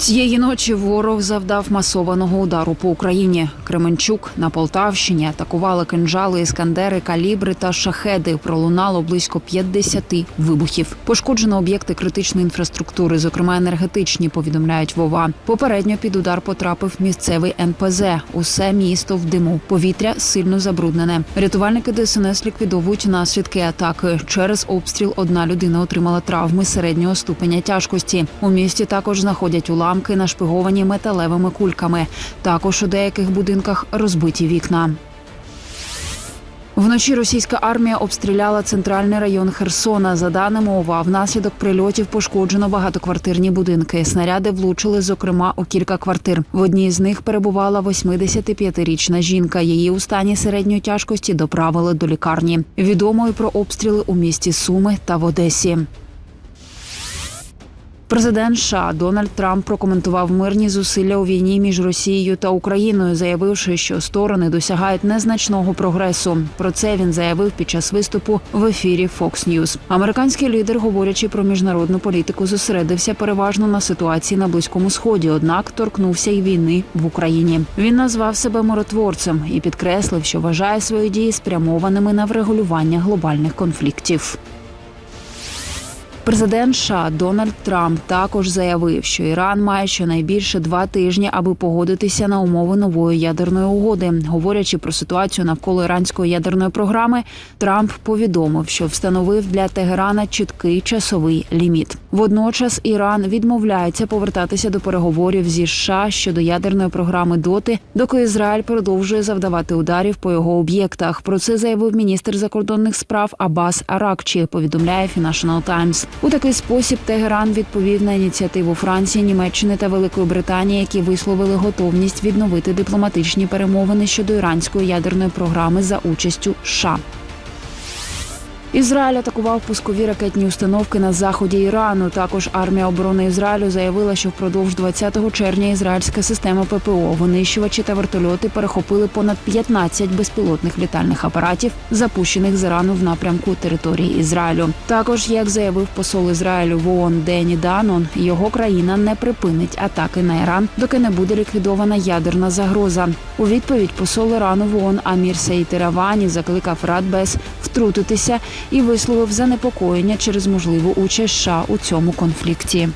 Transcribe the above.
Цієї ночі ворог завдав масованого удару по Україні. Кременчук на Полтавщині атакували кинджали, іскандери, калібри та шахеди. Пролунало близько 50 вибухів. Пошкоджено об'єкти критичної інфраструктури, зокрема енергетичні. Повідомляють Вова. Попередньо під удар потрапив місцевий НПЗ. Усе місто в диму. Повітря сильно забруднене. Рятувальники ДСНС ліквідовують наслідки атаки. Через обстріл одна людина отримала травми середнього ступеня тяжкості. У місті також знаходять уламки, нашпиговані металевими кульками. Також у деяких будинках розбиті вікна. Вночі російська армія обстріляла центральний район Херсона. За даними ОВА, внаслідок прильотів пошкоджено багатоквартирні будинки. Снаряди влучили, зокрема, у кілька квартир. В одній з них перебувала 85-річна жінка. Її у стані середньої тяжкості доправили до лікарні. Відомо про обстріли у місті Суми та в Одесі. Президент США Дональд Трамп прокоментував мирні зусилля у війні між Росією та Україною, заявивши, що сторони досягають незначного прогресу. Про це він заявив під час виступу в ефірі Fox News. Американський лідер, говорячи про міжнародну політику, зосередився переважно на ситуації на близькому сході однак торкнувся й війни в Україні. Він назвав себе миротворцем і підкреслив, що вважає свої дії спрямованими на врегулювання глобальних конфліктів. Президент США Дональд Трамп також заявив, що Іран має щонайбільше два тижні, аби погодитися на умови нової ядерної угоди. Говорячи про ситуацію навколо іранської ядерної програми, Трамп повідомив, що встановив для Тегерана чіткий часовий ліміт. Водночас Іран відмовляється повертатися до переговорів зі США щодо ядерної програми доти, доки Ізраїль продовжує завдавати ударів по його об'єктах. Про це заявив міністр закордонних справ Абас Аракчі. Повідомляє Financial Times. У такий спосіб Тегеран відповів на ініціативу Франції, Німеччини та Великої Британії, які висловили готовність відновити дипломатичні перемовини щодо іранської ядерної програми за участю США. Ізраїль атакував пускові ракетні установки на заході Ірану. Також армія оборони Ізраїлю заявила, що впродовж 20 червня ізраїльська система ППО, винищувачі та вертольоти перехопили понад 15 безпілотних літальних апаратів, запущених з Ірану в напрямку території Ізраїлю. Також, як заявив посол Ізраїлю в ООН Дені Данон, його країна не припинить атаки на Іран, доки не буде ліквідована ядерна загроза. У відповідь посол Ірану в ООН Амір Сейт Іравані закликав Радбез втрутитися і висловив занепокоєння через можливу участь США у цьому конфлікті.